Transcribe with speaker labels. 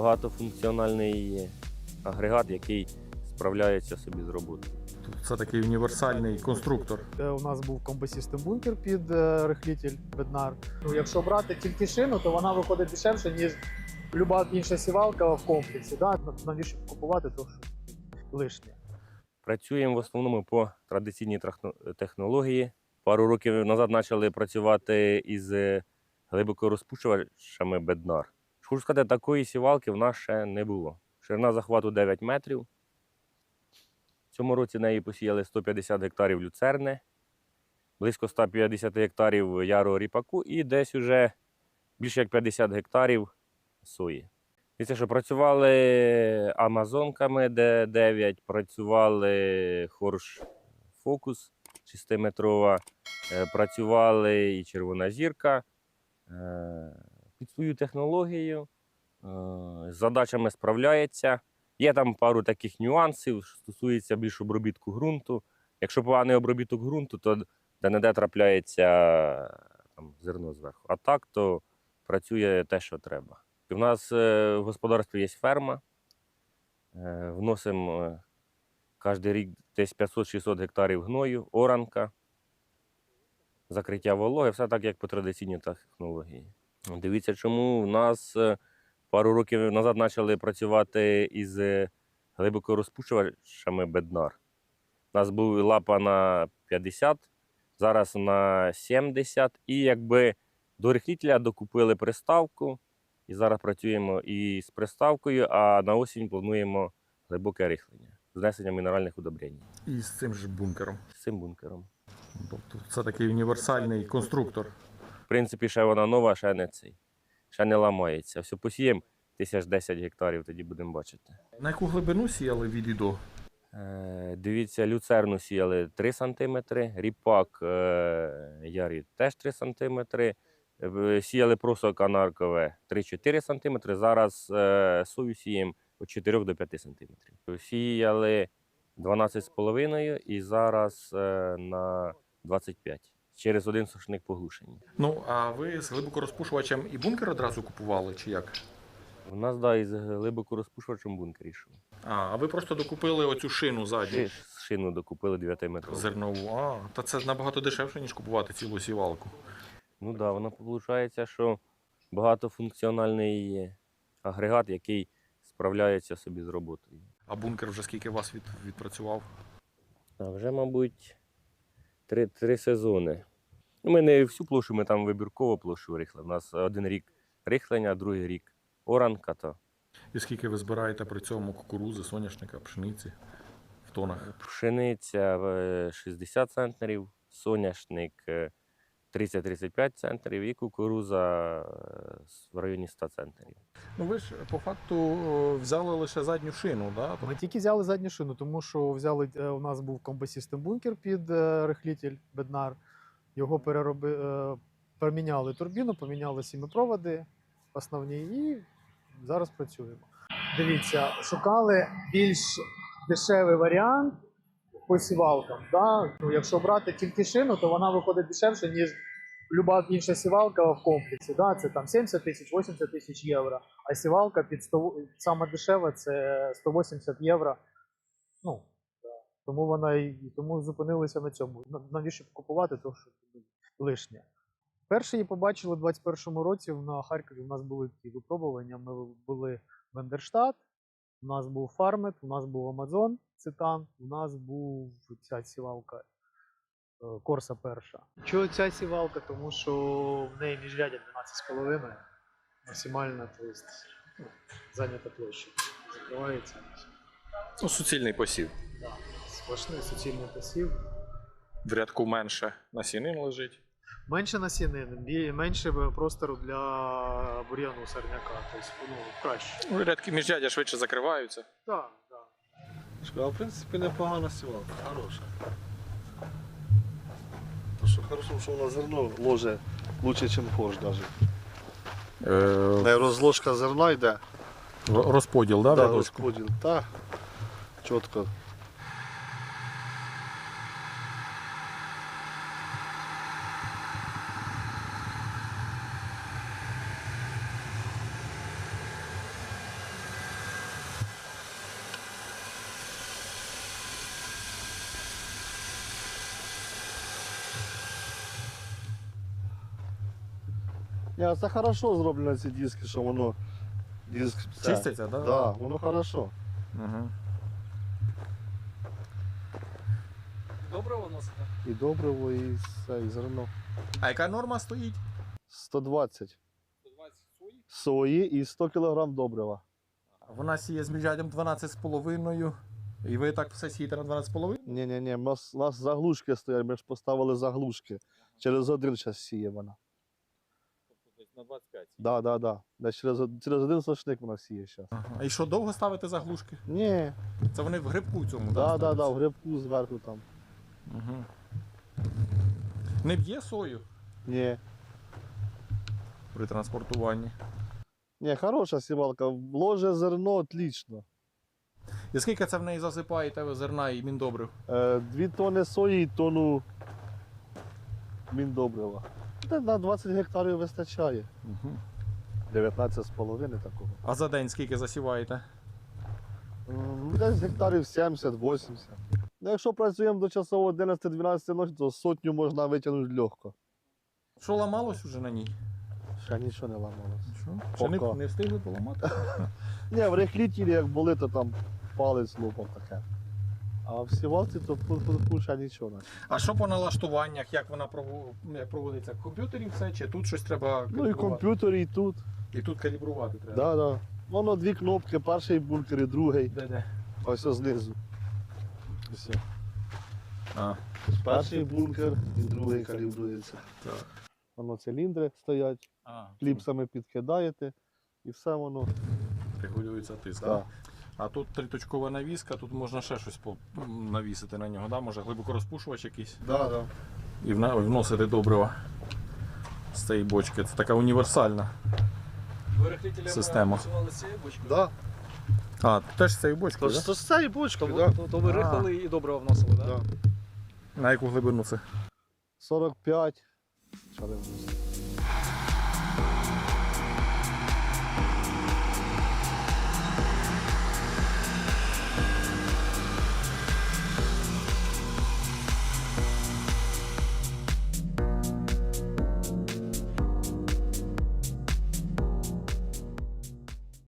Speaker 1: багатофункціональний агрегат, який справляється собі з роботою.
Speaker 2: Це такий універсальний конструктор.
Speaker 3: Е, У нас був комбосістем бункер під е, рихлітель Беднар. Ну, якщо брати тільки шину, то вона виходить дешевше, ніж люба інша сівалка в комплексі. Да? Навіщо купувати то, що лишнє.
Speaker 1: Працюємо в основному по традиційній технології. Пару років назад почали працювати із е, глибокорозпушувачами беднар. Хочу сказати, такої сівалки в нас ще не було. Ширина захвату 9 метрів. В цьому році неї посіяли 150 гектарів люцерни, близько 150 гектарів ярого ріпаку і десь уже більше як 50 гектарів сої. Дивіться, що працювали амазонками Д9, працювали хорш фокус 6-метрова, е, працювали і червона зірка. Під свою технологію е, з задачами справляється. Є там пару таких нюансів, що стосується більш обробітку ґрунту. Якщо поганий обробіток ґрунту, то де-не-де трапляється там, зерно зверху. А так, то працює те, що треба. У нас е, в господарстві є ферма. Е, Вносимо кожен рік десь 500-600 гектарів гною, оранка, закриття вологи, все так, як по традиційній технології. Дивіться, чому в нас е, пару років назад почали працювати із е, глибокорозпушувачами беднар. У нас був лапа на 50, зараз на 70. І якби до рихлітеля докупили приставку. І зараз працюємо і з приставкою, а на осінь плануємо глибоке рихлення, знесення мінеральних удобрень
Speaker 2: І з цим же бункером.
Speaker 1: з цим бункером.
Speaker 2: Тобто це такий універсальний конструктор.
Speaker 1: В принципі, ще вона нова, ще не цей, ще не ламається. Все посіємо тисяч 10 гектарів, тоді будемо бачити.
Speaker 2: На яку глибину сіяли від і до?
Speaker 1: Е, дивіться, люцерну сіяли 3 см, ріпак е, ярі теж 3 см. Е, Сіяли просто канаркове 3-4 см. Зараз е, сою сіємо від 4 до 5 см. Сіяли 12,5 і зараз е, на 25 через один сушник поглушення.
Speaker 2: Ну, а ви з глибокорозпушувачем і бункер одразу купували, чи як?
Speaker 1: У нас да, із глибоко розпушувачем бункер йшов.
Speaker 2: А, а ви просто докупили оцю шину задню.
Speaker 1: Ши- Шину докупили 9 метрів.
Speaker 2: Зернову. А, та це набагато дешевше, ніж купувати цілу сівалку.
Speaker 1: Ну так, да, воно виходить, що багатофункціональний агрегат, який справляється собі з роботою.
Speaker 2: А бункер вже скільки вас від, відпрацював?
Speaker 1: А вже, мабуть, три, три сезони. Ну, Ми не всю площу, ми там вибірково площу рихли. У нас один рік рихлення, другий рік оранка. То
Speaker 2: І скільки ви збираєте при цьому кукурузи, соняшника, пшениці в тонах?
Speaker 1: пшениця е, 60 центнерів, соняшник е, 30-35 центнерів і кукуруза е, в районі 100 центнерів.
Speaker 2: Ну ви ж по факту взяли лише задню шину, да?
Speaker 3: Ми тільки взяли задню шину, тому що взяли, е, у нас був комбосістем бункер під е, рихлітель Беднар. Його перероби, е, поміняли турбіну, поміняли сімипроводи основні і зараз працюємо. Дивіться, шукали більш дешевий варіант по сівалкам. Да? Ну, якщо брати тільки шину, то вона виходить дешевше, ніж люба інша сівалка в комплексі. Да? Це там 70 тисяч, 80 тисяч євро. А сівалка під 100, саме дешева це 180 євро. Ну, тому вона і тому зупинилися на цьому. Навіщо купувати то, що лишнє. Перше її побачили у 21-му році на Харкові. У нас були такі випробування. Ми були в Ендерштат, у нас був Фармет, у нас був Амазон Цитан, у нас був ця сівалка е, Корса перша. Чого ця сівалка? Тому що в неї міжрядя 12,5 максимальна, тобто ну, зайнята площа. Закривається.
Speaker 2: Ну, суцільний посів.
Speaker 3: Сплошний суцільний посів.
Speaker 2: В рядку менше насінин лежить.
Speaker 3: Менше насінин, менше простору для бур'яну сорняка. Тобто, ну, краще.
Speaker 2: Ну, рядки міжрядя швидше закриваються.
Speaker 3: Так, так.
Speaker 4: А в принципі непогана сівалка, хороша. То що хорошо, що вона зерно ложе лучше, ніж форш навіть.
Speaker 2: Е,
Speaker 4: Не розложка зерна йде,
Speaker 2: розподіл, да, в
Speaker 4: да,
Speaker 2: рядочку?
Speaker 4: розподіл. Та, чітко. Ні, це хорошо зроблено ці диски, що воно диск це-
Speaker 2: Чиститься, так?
Speaker 4: Да, воно хорошо.
Speaker 2: Угу.
Speaker 5: Добре носите?
Speaker 4: І добриво, і все, і зерно.
Speaker 2: А яка норма стоїть?
Speaker 4: 120
Speaker 5: 120 свої?
Speaker 4: сої і 100 кг добрива.
Speaker 2: Вона сіє з міжряддям 12,5. І ви так все сієте на 12,5?
Speaker 4: Ні, ні, ні, у нас, у нас заглушки стоять, ми ж поставили заглушки. Через один час сіє вона.
Speaker 5: На 25.
Speaker 4: Да, да, да. Десь через, од- через один сошник вона сіє зараз.
Speaker 2: Ага. І що довго ставите заглушки?
Speaker 4: Ні,
Speaker 2: Це вони в грибку цьому,
Speaker 4: да, да, да, в грибку зверху там.
Speaker 2: Угу. Не б'є сою
Speaker 4: Ні.
Speaker 2: при транспортуванні.
Speaker 4: Ні, хороша сівалка. Вложе зерно отлично.
Speaker 2: І скільки це в неї засипаєте ви зерна і міндобрив?
Speaker 4: Е, дві тони сої і тонну міндобрива. Та на 20 гектарів вистачає.
Speaker 2: Угу.
Speaker 4: 19 такого.
Speaker 2: А за день скільки засіваєте?
Speaker 4: М, Десь гектарів 70-80. Ну, якщо працюємо до часово 11-12 ночі, то сотню можна витягнути легко.
Speaker 2: Що ламалось уже на ній?
Speaker 4: Ще нічого не ламалося.
Speaker 2: Що? Ще не,
Speaker 4: Пока.
Speaker 2: не встигли поламати?
Speaker 4: Ні, в рехлітілі як були, то там палець лупав таке. А в сівалці то фу-фу-фу, нічого. наче.
Speaker 2: А що по налаштуваннях, як вона як проводиться? В комп'ютері все, чи тут щось треба
Speaker 4: Ну і
Speaker 2: калібрувати?
Speaker 4: комп'ютер, і тут.
Speaker 2: І тут калібрувати треба.
Speaker 4: Да, да. Воно дві кнопки, перший бункер і другий.
Speaker 2: Де-де?
Speaker 4: Ось ось знизу. Ось.
Speaker 2: А.
Speaker 4: Перший бункер і другий калібрується.
Speaker 2: Так.
Speaker 4: Воно циліндри стоять,
Speaker 2: А,
Speaker 4: кліпсами підкидаєте, і все воно.
Speaker 2: регулюється тиск.
Speaker 4: Да.
Speaker 2: А тут триточкова навіска, тут можна ще щось навісити на нього, да? може глибокорозпушувач якийсь.
Speaker 4: Да, да.
Speaker 2: І вносити добрива з цієї бочки. Це така універсальна. Система.
Speaker 4: Да.
Speaker 2: А, теж з цієї бочки,
Speaker 4: То,
Speaker 2: да?
Speaker 4: то з цієї бочки, да.
Speaker 5: то, то ви
Speaker 2: А.
Speaker 5: рихали і добре вносили, так?
Speaker 4: Да.
Speaker 2: На яку глибину це?
Speaker 4: 45. Що?